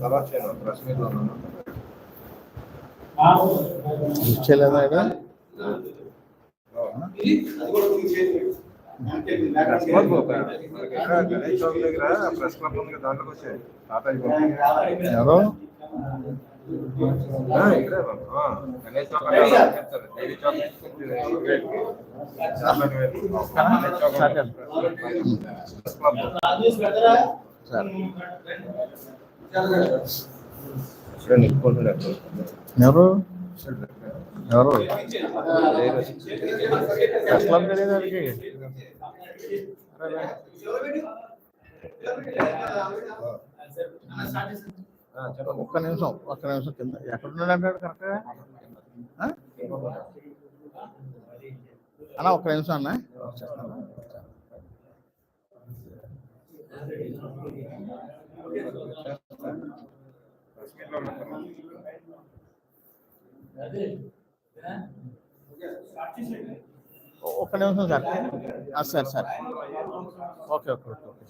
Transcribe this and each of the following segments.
తర్వాత చేయను ప్రెస్ మీట్లో ఉన్నాను ఇచ్చేలేదా ఇక్కడ ప్రెస్ క్లబ్ ఒక- మనకి ఇక్కడ గణేష్ చౌక్ దగ్గర ప్రెస్ క్లబ్ ఉంది కదా, దాంట్లోకి వచ్చాయి తాతాజీ బాబు. ఎవరు ఆ, ఇక్కడే బాబు. ఆ, గణేష్ చౌక్ అంటే అలా చెప్తారు. డైలీ చౌక్ నుంచి కొంచెం రైట్కి. చార్మినార్ వైపు. గణేష్ చౌక్ సరే. Press club. సరే ఇక్కడే నిలుపుకుంటున్నారు. ఎవరు? ఎవరు? అసలు ఒక్క నిమిషం ఒక్క నిమిషం కింద. ఎక్కడున్నాడు అంటాడు కరెక్ట్గా అన్న ఒక్క నిమిషం అన్న. వచ్చేస్తాను. ప్రెస్ మీట్లో ఉన్నాను. ఒ- ఒక్క నిమిషం సార్ ఆ, sir sir okay okay okay okay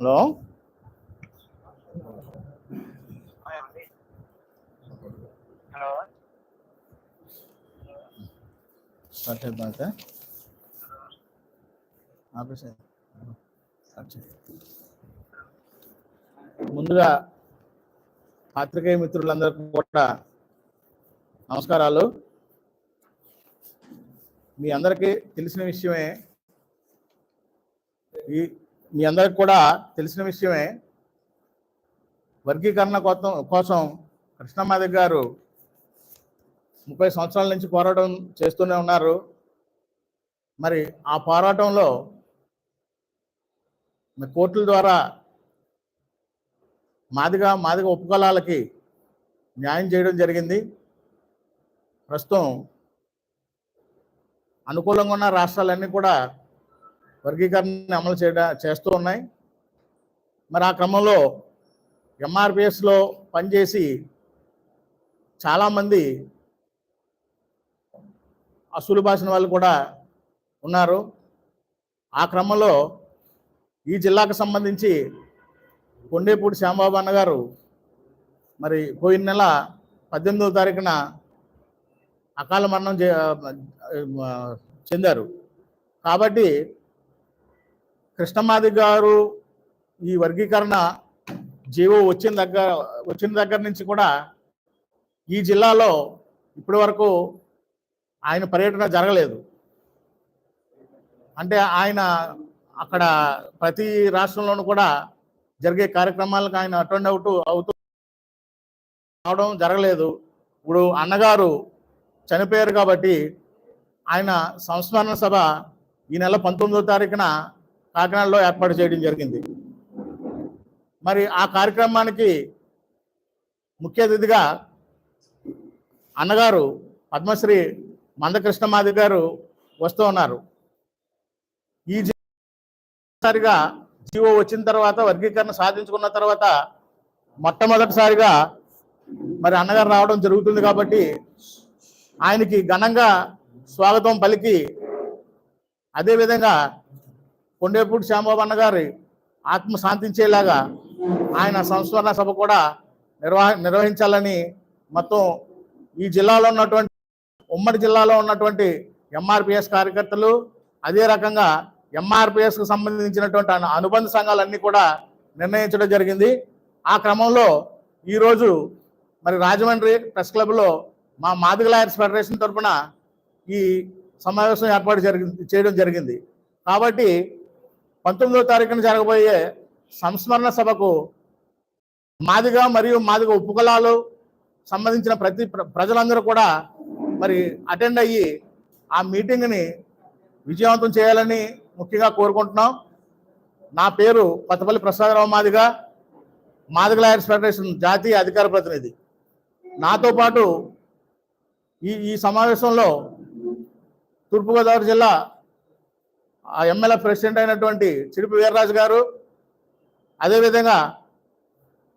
hello hello start చేద్దాం అయితే ఆఫీస్ అయ్యింది. స్టార్ట్ చేయి. ముందుగా పాత్రికేయ మిత్రులందరికీ కూడా నమస్కారాలు. మీ అందరికీ తెలిసిన విషయమే ఈ మీ అందరికి కూడా తెలిసిన విషయమే వర్గీకరణ కోసం కోసం కృష్ణమాధవ్ గారు ముప్పై సంవత్సరాల నుంచి పోరాటం చేస్తూనే ఉన్నారు. మరి ఆ పోరాటంలో కోర్టుల ద్వారా మాదిగా మాదిగ ఉపకులాలకి న్యాయం చేయడం జరిగింది. ప్రస్తుతం అనుకూలంగా ఉన్న రాష్ట్రాలన్నీ కూడా వర్గీకరణ అమలు చేయడం చేస్తూ ఉన్నాయి. మరి ఆ క్రమంలో ఎంఆర్పిఎస్లో పనిచేసి చాలామంది అసలు భాషన వాళ్ళు కూడా ఉన్నారు. ఆ క్రమంలో ఈ జిల్లాకు సంబంధించి కొండేపూడి శ్యాంబాబు అన్న గారు మరి పోయిన నెల పద్దెనిమిదవ తారీఖున అకాల మరణం చే- చెందారు. కాబట్టి కృష్ణమాది గారు ఈ వర్గీకరణ జీవో వచ్చిన దగ్గర వచ్చిన దగ్గర నుంచి కూడా ఈ జిల్లాలో ఇప్పటి వరకు ఆయన పర్యటన జరగలేదు. అంటే ఆయన అక్కడ ప్రతి రాష్ట్రంలోనూ కూడా జరిగే కార్యక్రమాలకు ఆయన అటెండ్ అవుతూ అవుతూ రావడం జరగలేదు. ఇప్పుడు అన్నగారు చనిపోయారు కాబట్టి ఆయన సంస్మరణ సభ ఈ నెల పంతొమ్మిదో తారీఖున కాకినాడలో ఏర్పాటు చేయడం జరిగింది. మరి ఆ కార్యక్రమానికి ముఖ్య అతిథిగా అన్నగారు పద్మశ్రీ మందకృష్ణ మాది గారు వస్తూ ఉన్నారు. ఈ సారిగా జీవో వచ్చిన తర్వాత వర్గీకరణ సాధించుకున్న తర్వాత మొట్టమొదటిసారిగా మరి అన్నగారు రావడం జరుగుతుంది కాబట్టి ఆయనకి ఘనంగా స్వాగతం పలికి అదేవిధంగా కొండేపూడి శ్యాంబాబు అన్నగారి ఆత్మ శాంతించేలాగా ఆయన సంస్మరణ సభ కూడా నిర్వహ నిర్వహించాలని మొత్తం ఈ జిల్లాలో ఉన్నటువంటి ఉమ్మడి జిల్లాలో ఉన్నటువంటి ఎంఆర్పిఎస్ కార్యకర్తలు అదే రకంగా ఎంఆర్పిఎస్కు సంబంధించినటువంటి అనుబంధ సంఘాలన్నీ కూడా నిర్ణయించడం జరిగింది. ఆ క్రమంలో ఈరోజు మరి రాజమండ్రి ప్రెస్ క్లబ్లో మా మాదిగ లాయర్స్ ఫెడరేషన్ తరఫున ఈ సమావేశం ఏర్పాటు జరిగింది చేయడం జరిగింది. కాబట్టి పంతొమ్మిదో తారీఖున జరగబోయే సంస్మరణ సభకు మాదిగ మరియు మాదిగ ఉపకులాలు సంబంధించిన ప్రతి ప్ర- ప్రజలందరూ కూడా మరి అటెండ్ అయ్యి ఆ మీటింగ్ని విజయవంతం చేయాలని ముఖ్యంగా కోరుకుంటున్నాం. నా పేరు కొత్తపల్లి ప్రసాదరావు మాదిగ మాదిగ లాయర్స్ ఫెడరేషన్ జాతీయ అధికార ప్రతినిధి. నాతో పాటు ఈ ఈ సమావేశంలో తూర్పుగోదావరి జిల్లా ఆ ఎమ్మెల్యే ప్రెసిడెంట్ అయినటువంటి చిడిపి వీర్రాజు గారు అదేవిధంగా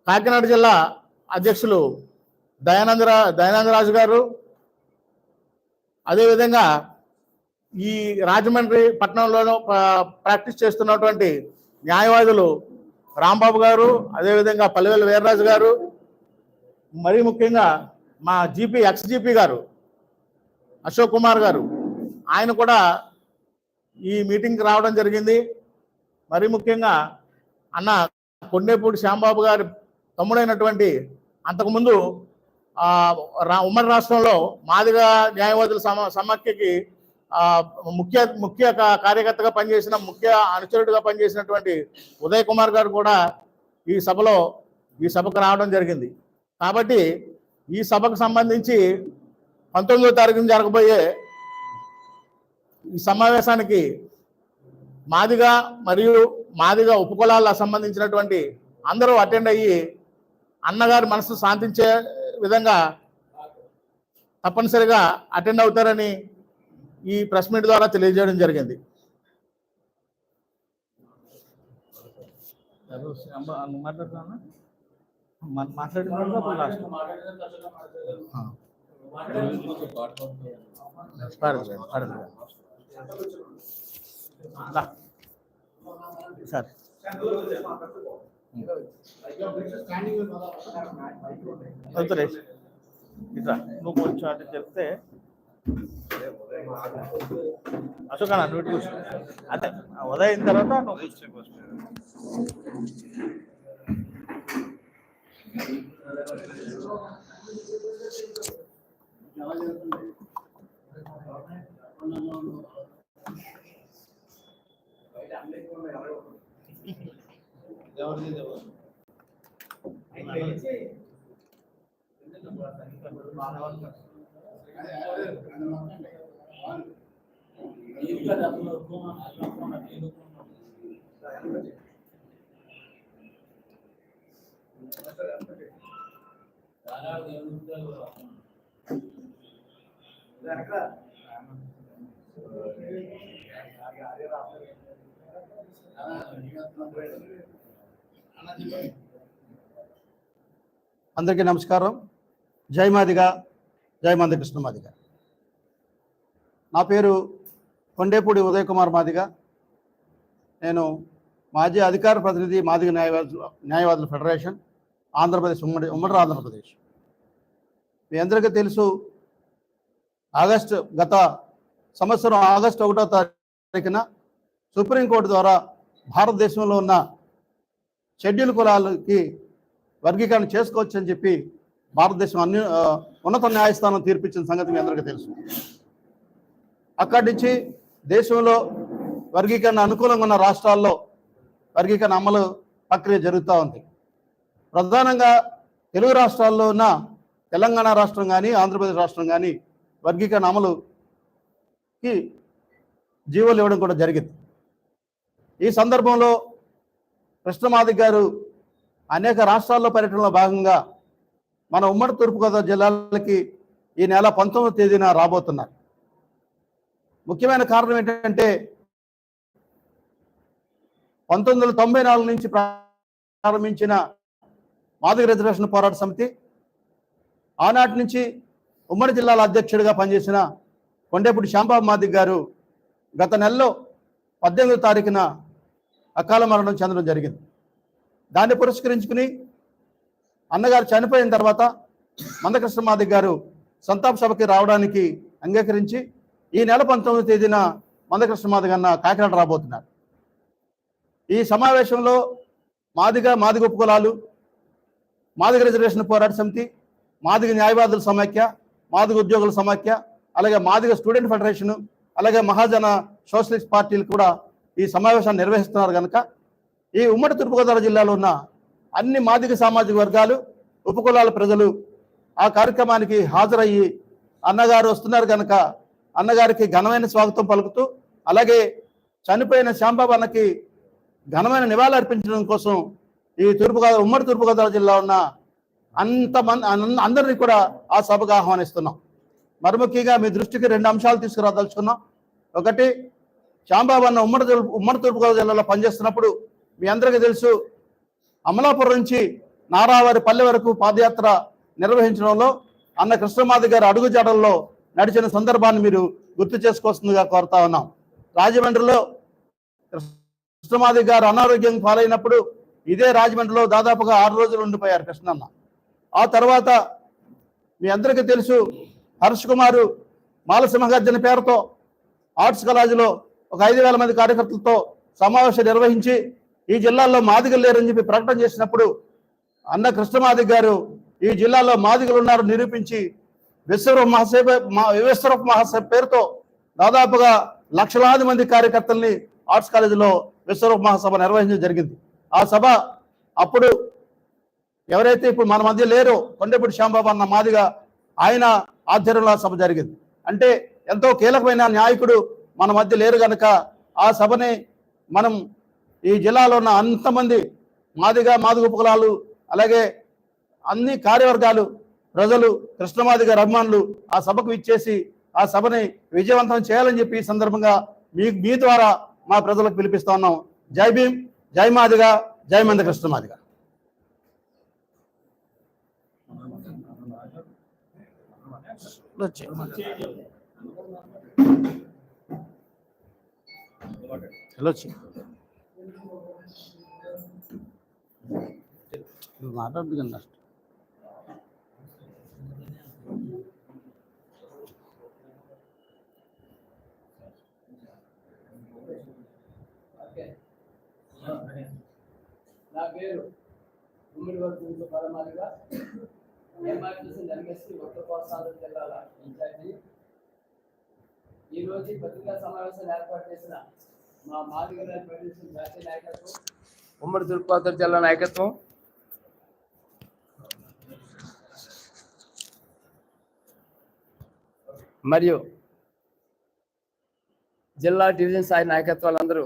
కాకినాడ జిల్లా అధ్యక్షులు దయానందరా దయానందరాజు గారు అదేవిధంగా ఈ రాజమండ్రి పట్టణంలోనూ ప్రాక్టీస్ చేస్తున్నటువంటి న్యాయవాదులు రాంబాబు గారు అదేవిధంగా పల్లెవేలు వీర్రాజు గారు మరీ ముఖ్యంగా మా జీపీ ఎక్స్ జీపీ గారు అశోక్ కుమార్ గారు ఆయన కూడా ఈ మీటింగ్కి రావడం జరిగింది. మరీ ముఖ్యంగా అన్న కొండేపూడి శ్యాంబాబు గారి తమ్ముడైనటువంటి అంతకుముందు రా ఉమ్మడి రాష్ట్రంలో మాదిగా న్యాయవాదుల సమ సమాఖ్యకి ముఖ్య ముఖ్య కార్యకర్తగా పనిచేసిన ముఖ్య అనుచరుడిగా పనిచేసినటువంటి ఉదయ్ కుమార్ గారు కూడా ఈ సభలో ఈ సభకు రావడం జరిగింది. కాబట్టి ఈ సభకు సంబంధించి పంతొమ్మిదో తారీఖున జరగబోయే ఈ సమావేశానికి మాదిగా మరియు మాదిగా ఉపకులాలకు సంబంధించినటువంటి అందరూ అటెండ్ అయ్యి అన్నగారి మనసు శాంతించే విధంగా తప్పనిసరిగా అటెండ్ అవుతారని ఈ ప్రెస్ మీట్ ద్వారా తెలియజేయడం జరిగింది సార్ నువ్వు కొంచెం అటు చెప్తే అశోక్ అన్న నువ్వు ఇటు కూర్చో. అదే ఆ ఉదయం తర్వాత నువ్వు కూర్చో. అందరికీ నమస్కారం. జై జయమంద జై మందకృష్ణ మాదిగా. నా పేరు కొండేపూడి ఉదయకుమార్ మాదిగ మాదిగా. నేను మాజీ అధికార ప్రతినిధి మాదిగ న్యాయవాదులు న్యాయవాదుల ఫెడరేషన్ ఆంధ్రప్రదేశ్ ఉమ్మడి ఉమ్మడి ఆంధ్రప్రదేశ్. మీ అందరికీ తెలుసు ఆగస్టు గత సంవత్సరం ఆగస్టు ఒకటో తారీఖున సుప్రీంకోర్టు ద్వారా భారతదేశంలో ఉన్న షెడ్యూల్ కులాలకి వర్గీకరణ చేసుకోవచ్చని చెప్పి భారతదేశం అన్ని ఉన్నత న్యాయస్థానం తీర్పిచ్చిన సంగతి మీ అందరికీ తెలుసు. అక్కడి నుంచి దేశంలో వర్గీకరణ అనుకూలంగా ఉన్న రాష్ట్రాల్లో వర్గీకరణ అమలు ప్రక్రియ జరుగుతూ ఉంది. ప్రధానంగా తెలుగు రాష్ట్రాల్లో ఉన్న తెలంగాణ రాష్ట్రం కానీ ఆంధ్రప్రదేశ్ రాష్ట్రం కానీ వర్గీకరణ అమలుకి జీవోలు ఇవ్వడం కూడా జరిగింది. ఈ సందర్భంలో కృష్ణమాదిక్ గారు అనేక రాష్ట్రాల్లో పర్యటనలో భాగంగా మన ఉమ్మడి తూర్పుగోదావరి జిల్లాలకి ఈ నెల పంతొమ్మిదో తేదీన రాబోతున్నారు. ముఖ్యమైన కారణం ఏంటంటే పంతొమ్మిది వందల తొంభై నాలుగు నుంచి ప్రారంభించిన మాదిగ రిజర్వేషన్ పోరాట సమితి ఆనాటి నుంచి ఉమ్మడి జిల్లాల అధ్యక్షుడిగా పనిచేసిన కొండేపూడి శ్యాంబాబు మాదిగ్ గారు గత నెలలో పద్దెనిమిదో తారీఖున అకాల మరణం చెందడం జరిగింది. దాన్ని పురస్కరించుకుని అన్నగారు చనిపోయిన తర్వాత మందకృష్ణ మాదిక్ గారు సంతాప సభకి రావడానికి అంగీకరించి ఈ నెల పంతొమ్మిది తేదీన మందకృష్ణ మాదిగ అన్న కాకినాడ రాబోతున్నారు. ఈ సమావేశంలో మాదిగ మాదిగ ఉపకులాలు మాదిగ రిజర్వేషన్ పోరాట సమితి మాదిగ న్యాయవాదుల సమాఖ్య మాదిగ ఉద్యోగుల సమాఖ్య అలాగే మాదిగ స్టూడెంట్ ఫెడరేషన్ అలాగే మహాజన సోషలిస్ట్ పార్టీలు కూడా ఈ సమావేశాన్ని నిర్వహిస్తున్నారు కనుక ఈ ఉమ్మడి తూర్పుగోదావరి జిల్లాలో ఉన్న అన్ని మాదిగ సామాజిక వర్గాలు ఉపకులాల ప్రజలు ఆ కార్యక్రమానికి హాజరయ్యి అన్నగారు వస్తున్నారు కనుక అన్నగారికి ఘనమైన స్వాగతం పలుకుతూ అలాగే చనిపోయిన శ్యాంబాబు అన్నకి ఘనమైన నివాళులు అర్పించడం కోసం ఈ తూర్పుగోదావరి ఉమ్మడి తూర్పుగోదావరి జిల్లా ఉన్న అంతమంది అందరినీ కూడా ఆ సభకు ఆహ్వానిస్తున్నాం. మరి ముఖ్యంగా మీ దృష్టికి రెండు అంశాలు తీసుకురాదలుచుకున్నాం. ఒకటి శ్యాంబాబు అన్న ఉమ్మడి తూర్పు- ఉమ్మడి తూర్పుగోదావరి జిల్లాలో పనిచేస్తున్నప్పుడు మీ అందరికీ తెలుసు అమలాపురం నుంచి నారావారి పల్లె వరకు పాదయాత్ర నిర్వహించడంలో అన్న కృష్ణమాది గారి అడుగుజాడల్లో నడిచిన సందర్భాన్ని మీరు గుర్తు చేసుకోవాల్సిందిగా కోరుతా ఉన్నాం. రాజమండ్రిలో కృష్ణమాది గారు అనారోగ్యం పాలైనప్పుడు ఇదే రాజమండ్రిలో దాదాపుగా ఆరు రోజులు ఉండిపోయారు కృష్ణన్న. ఆ తర్వాత మీ అందరికీ తెలుసు హర్ష్ కుమారు మాలసింహగర్జన పేరుతో ఆర్ట్స్ కాలేజీలో ఒక ఐదు వేల మంది కార్యకర్తలతో సమావేశం నిర్వహించి ఈ జిల్లాలో మాదిగలు లేరని చెప్పి ప్రకటన చేసినప్పుడు అన్న కృష్ణమాదిగ గారు ఈ జిల్లాలో మాదిగలు ఉన్నారు నిరూపించి విశ్వరూప మహాసేవ మా విశ్వరూప పేరుతో దాదాపుగా లక్షలాది మంది కార్యకర్తల్ని ఆర్ట్స్ కాలేజీలో విశ్వరూప మహాసభ నిర్వహించడం జరిగింది. ఆ సభ అప్పుడు ఎవరైతే ఇప్పుడు మన మధ్య లేరో కొండపూడి శ్యాంబాబు అన్న మాదిగా ఆయన ఆధ్వర్యంలో ఆ సభ జరిగింది. అంటే ఎంతో కీలకమైన నాయకుడు మన మధ్య లేరు గనక ఆ సభని మనం ఈ జిల్లాలో ఉన్న అంతమంది మాదిగా మాదిగ ఉపకులాలు అలాగే అన్ని కార్యవర్గాలు ప్రజలు కృష్ణమాదిగ గారి అభిమానులు ఆ సభకు ఇచ్చేసి ఆ సభని విజయవంతం చేయాలని చెప్పి ఈ సందర్భంగా మీ మీ ద్వారా మా ప్రజలకు పిలిపిస్తా ఉన్నాం. జై భీమ్ జై మాదిగా జై మంద కృష్ణమాదిగా. హలో మాట్లాడదు కదా నా పేరు ఉమ్మడి వర్గంతో పరమాలుగా ఎంఆర్టీసీ ఎంఎస్సీ ఒక్క కోస్తాంధ్ర జిల్లాల ఇన్ఛార్జి ఈరోజు పత్రికా సమావేశాలు ఏర్పాటు చేసిన మా మాదిగల ప్రదేశం జాతీయ నాయకత్వం ఉమ్మడి తూర్పుగోదావరి జిల్లా నాయకత్వం. మరియు జిల్లా డివిజన్ స్థాయి నాయకత్వాలందరూ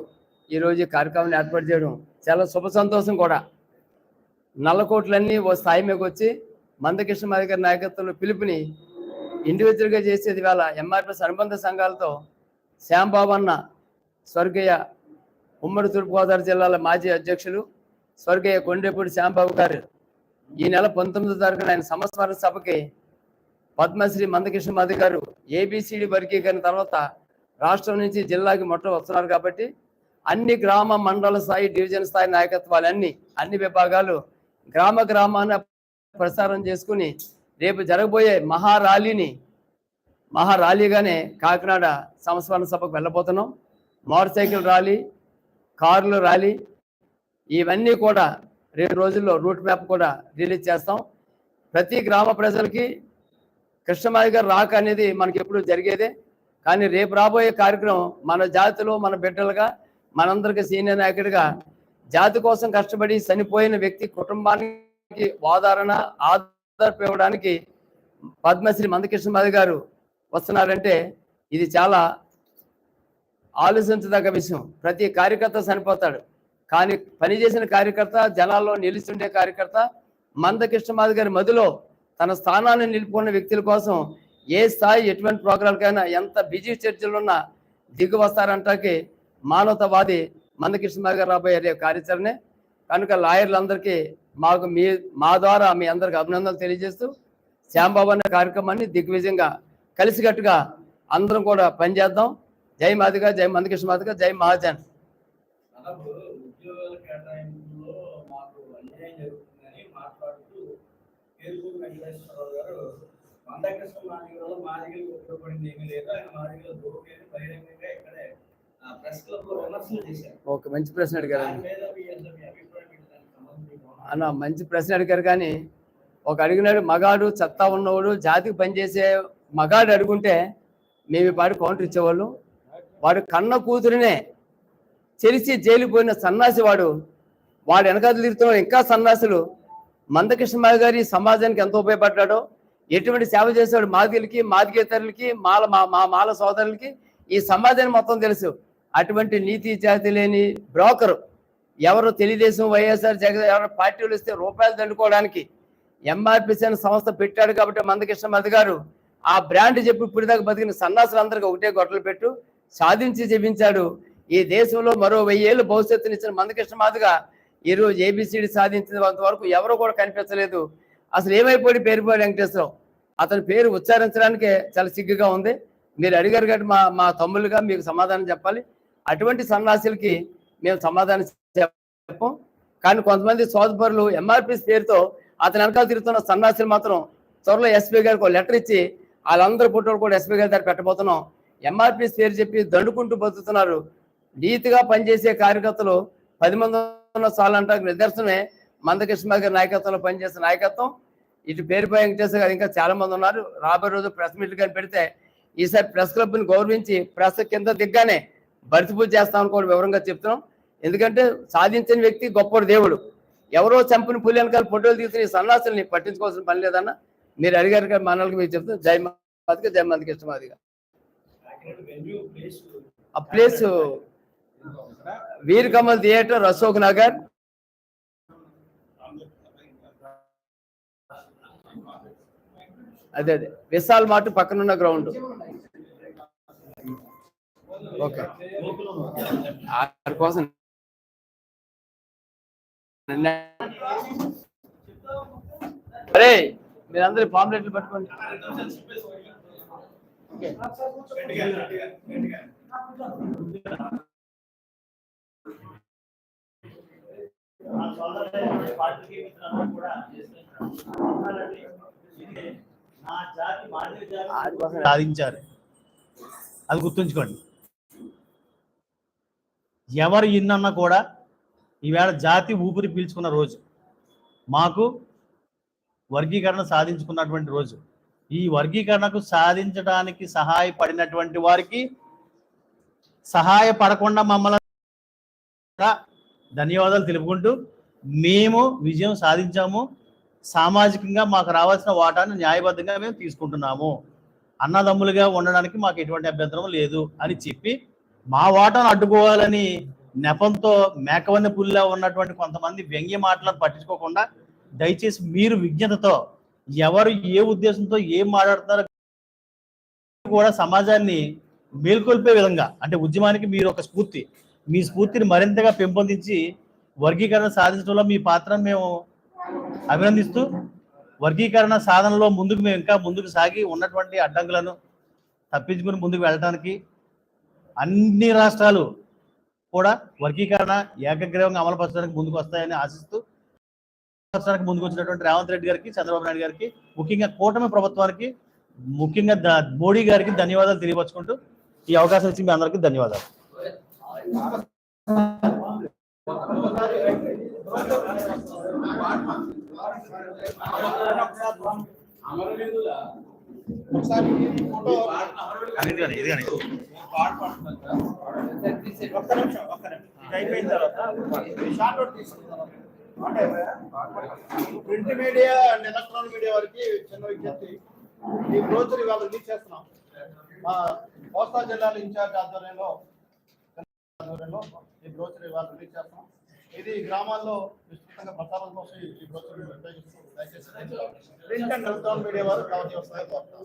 ఈరోజు ఈ కార్యక్రమాన్ని ఏర్పాటు చేయడం చాలా శుభ సంతోషం కూడా. నల్లకోట్లన్నీ ఓ స్థాయి మీకు వచ్చి మందకృష్ణ మాది గారి నాయకత్వంలో పిలుపుని ఇండివిజువల్గా చేసేది వేళ ఎంఆర్పిఎస్ అనుబంధ సంఘాలతో శ్యాంబాబు అన్న స్వర్గీయ ఉమ్మడి తూర్పుగోదావరి జిల్లాల మాజీ అధ్యక్షులు స్వర్గీయ కొండేపూడి శ్యాంబాబు గారు. ఈ నెల పంతొమ్మిదో తారీఖున ఆయన సంస్మరణ సభకి పద్మశ్రీ మందకృష్ణ మాది గారు ఏబిసిడి వర్గీకరణ తర్వాత రాష్ట్రం నుంచి జిల్లాకి మొట్ట వస్తున్నారు కాబట్టి అన్ని గ్రామ మండల స్థాయి డివిజన్ స్థాయి నాయకత్వాలన్నీ అన్ని విభాగాలు గ్రామ గ్రామాన ప్రసారం చేసుకుని రేపు జరగబోయే మహారాలీని మహారాలీగానే కాకినాడ సంస్మరణ సభకు వెళ్ళబోతున్నాం. మోటార్ సైకిల్ ర్యాలీ కార్లు ర్యాలీ ఇవన్నీ కూడా రెండు రోజుల్లో రూట్ మ్యాప్ కూడా రిలీజ్ చేస్తాం. ప్రతి గ్రామ ప్రజలకి కృష్ణమాయి గారు రాక అనేది మనకి ఎప్పుడు జరిగేదే. కానీ రేపు రాబోయే కార్యక్రమం మన జాతిలో మన బిడ్డలుగా మనందరికీ సీనియర్ నాయకుడిగా జాతి కోసం కష్టపడి చనిపోయిన వ్యక్తి కుటుంబానికి ఆదరణ ఆదర్శ ఇవ్వడానికి పద్మశ్రీ మందకృష్ణమాది గారు వస్తున్నారంటే ఇది చాలా ఆలోచించదగ్గ విషయం. ప్రతి కార్యకర్త చనిపోతాడు కానీ పనిచేసిన కార్యకర్త జనాల్లో నిలుస్తుండే కార్యకర్త మందకృష్ణమాధ గారి మదిలో తన స్థానాన్ని నిలుపుకున్న వ్యక్తుల కోసం ఏ స్థాయి ఎటువంటి ప్రోగ్రాంకైనా ఎంత బిజీ చర్చలు ఉన్నా దిగు వస్తారంటాకి మానవతావాది మందకృష్ణమాది గారు రాబోయే కార్యాచరణే. కనుక లాయర్లందరికీ మాకు మీ మా ద్వారా మీ అందరికి అభినందనలు తెలియజేస్తూ శ్యాంబాబు అనే కార్యక్రమాన్ని దిగ్విజయంగా కలిసికట్టుగా అందరం కూడా పనిచేద్దాం. జై మాదిగా జై మందకృష్ణ మాదిగా జై మహాజన్. మందకృష్ణ మాదిగలో ఉపయోగపడింది ఏమీ లేదు ఆయన బహిరంగంగా ఇక్కడే ఒక మంచి ప్రశ్న అడిగారు అన్న మంచి ప్రశ్న అడిగారు కానీ ఒక అడిగినాడు మగాడు చెత్త ఉన్నవాడు జాతికి పనిచేసే మగాడు అడుగుంటే మేము పాడి కౌంటర్ ఇచ్చేవాళ్ళు. వాడు కన్న కూతురినే చెరిచి జైలుకి పోయిన సన్నాసి వాడు వాడు వెనకాల తిరుగుతున్న ఇంకా సన్నాసులు మందకృష్ణమాయ గారి సమాజానికి ఎంత ఉపయోగపడ్డాడో ఎటువంటి సేవ చేశాడు మాదిగలకి మాదిగేతరులకి మాల మా మా మాల సోదరులకి ఈ సమాజానికి మొత్తం తెలుసు. అటువంటి నీతి జాతి లేని బ్రోకరు ఎవరు తెలుగుదేశం వైఎస్ఆర్ జగన్ ఎవరు పార్టీలు ఇస్తే రూపాయలు దండుకోవడానికి ఎంఆర్పిసి అనే సంస్థ పెట్టాడు కాబట్టి మందకృష్ణ మధు గారు ఆ బ్రాండ్ చెప్పి ఇప్పటిదాకా బతికిన సన్నాసులందరికీ ఒకటే గొడవలు పెట్టు. సాధించి చూపించాడు ఈ దేశంలో మరో వెయ్యేళ్ళు భవిష్యత్తునిచ్చిన మందకృష్ణ మాదిగా ఈ రోజు ఏబిసిడి సాధించిన వరకు ఎవరు కూడా కనిపించలేదు. అసలు ఏమైపోయి పేరుపోయి వెంకటేశ్వరరావు? అతని పేరు ఉచ్చారించడానికే చాలా సిగ్గుగా ఉంది. మీరు అడిగారు కాబట్టి మా మా తమ్ముళ్ళుగా మీకు సమాధానం చెప్పాలి. అటువంటి సన్నాసులకి మేము సమాధానం చెప్పం. కానీ కొంతమంది సోదరులు ఎంఆర్పీస్ పేరుతో అతని వెనకాల తిరుగుతున్న సన్నాసులు మాత్రం త్వరలో ఎస్పీ గారికి ఒక లెటర్ ఇచ్చి వాళ్ళందరూ ఫోటోలు కూడా ఎస్పీ గారి దగ్గర పెట్టబోతున్నాం. ఎంఆర్పీస్ పేరు చెప్పి దండుకుంటూ బతుకుతున్నారు. నీతిగా పనిచేసే కార్యకర్తలు పది మంది ఉన్న చాలంటానికి నిదర్శనమే. మందకృష్ణ గారి నాయకత్వంలో పనిచేసే నాయకత్వం. ఇటు పేరుపై వెంకటేశ్వర గారు ఇంకా చాలా మంది ఉన్నారు. రాబోయే రోజు ప్రెస్ మీట్లు కానీ పెడితే ఈసారి ప్రెస్ క్లబ్ని గౌరవించి ప్రెస్ కింద దిగ్గానే భర్తీ పూజ చేస్తామని కూడా వివరంగా చెప్తున్నాం. ఎందుకంటే సాధించిన వ్యక్తి గొప్ప దేవుడు. ఎవరో చంపిన పులి వెనకాల ఫోటోలు తీసిన ఈ సన్నాసుల్ని పట్టించుకోవాల్సిన పని లేదన్న మీరు అడిగారు కదా మనల్కి మీరు చెప్తున్నారు. జై మాదిగా జై మందికి ఇష్టమాదిగా ఆ ప్లేస్ వీర్ కమల్ థియేటర్ అశోక్ నగర్. అదే అదే. విశాల్ మార్ట్ పక్కన ఉన్న గ్రౌండ్ ఓకే కోసం అరే మీరందరూ పాంప్లెట్లు పట్టుకోండి. సాధించారు. అది గుర్తుంచుకోండి. ఎవరు ఇన్నన్నా కూడా ఈవేళ జాతి ఊపిరి పీల్చుకున్న రోజు మాకు వర్గీకరణ సాధించుకున్నటువంటి రోజు. ఈ వర్గీకరణకు సాధించడానికి సహాయపడినటువంటి వారికి సహాయపడకుండా మమ్మల్ని ధన్యవాదాలు తెలుపుకుంటూ మేము విజయం సాధించాము. సామాజికంగా మాకు రావాల్సిన వాటాను న్యాయబద్ధంగా మేము తీసుకుంటున్నాము. అన్నదమ్ములుగా ఉండడానికి మాకు ఎటువంటి అభ్యంతరం లేదు అని చెప్పి మా వాటాను అడ్డుకోవాలని నెపంతో మేకవన్న పుల్లా ఉన్నటువంటి కొంతమంది వ్యంగ్య మాటలను పట్టించుకోకుండా దయచేసి మీరు విజ్ఞతతో ఎవరు ఏ ఉద్దేశంతో ఏం మాట్లాడుతున్నారో కూడా సమాజాన్ని మేల్కొల్పే విధంగా అంటే ఉద్యమానికి మీరు ఒక స్ఫూర్తి మీ స్ఫూర్తిని మరింతగా పెంపొందించి వర్గీకరణ సాధించడంలో మీ పాత్రను మేము అభినందిస్తూ వర్గీకరణ సాధనలో ముందుకు మేము ఇంకా ముందుకు సాగి ఉన్నటువంటి అడ్డంకులను తప్పించుకుని ముందుకు వెళ్ళడానికి అన్ని రాష్ట్రాలు కూడా వర్గీకరణ ఏకగ్రీవంగా అమలుపరచడానికి ముందుకు వస్తాయని ఆశిస్తూ పరచడానికి ముందుకు వచ్చినటువంటి రేవంత్ రెడ్డి గారికి చంద్రబాబు నాయుడు గారికి ముఖ్యంగా కూటమి ప్రభుత్వానికి ముఖ్యంగా మోడీ గారికి ధన్యవాదాలు తెలియపరచుకుంటూ ఈ అవకాశం ఇచ్చి మీ అందరికీ ధన్యవాదాలు. అయిపోయిన తర్వాత షార్ట్ అవుట్ తీసుకుందాం. అంటే print media and electronic media వారికి చిన్న విజ్ఞప్తి. ఈ బ్రోచర్ ఇవాళ రిలీజ్ చేస్తున్నాం. మా కోస్తా జిల్లాల ఇన్ఛార్జ్ ఆధ్వర్యంలో ఆధ్వర్యంలో ఈ బ్రోచర్ ఇవాళ రిలీజ్ చేస్తున్నాం. ఇది గ్రామాల్లో విస్తృతంగా ప్రచారం కోసం ఈ- బ్రోచర్ ఉపయోగిస్తూ దయచేసి ప్రింట్ అండ్ ఎలక్ట్రానిక్ మీడియా వారు కవర్ చేస్తారని కోరుతున్నాం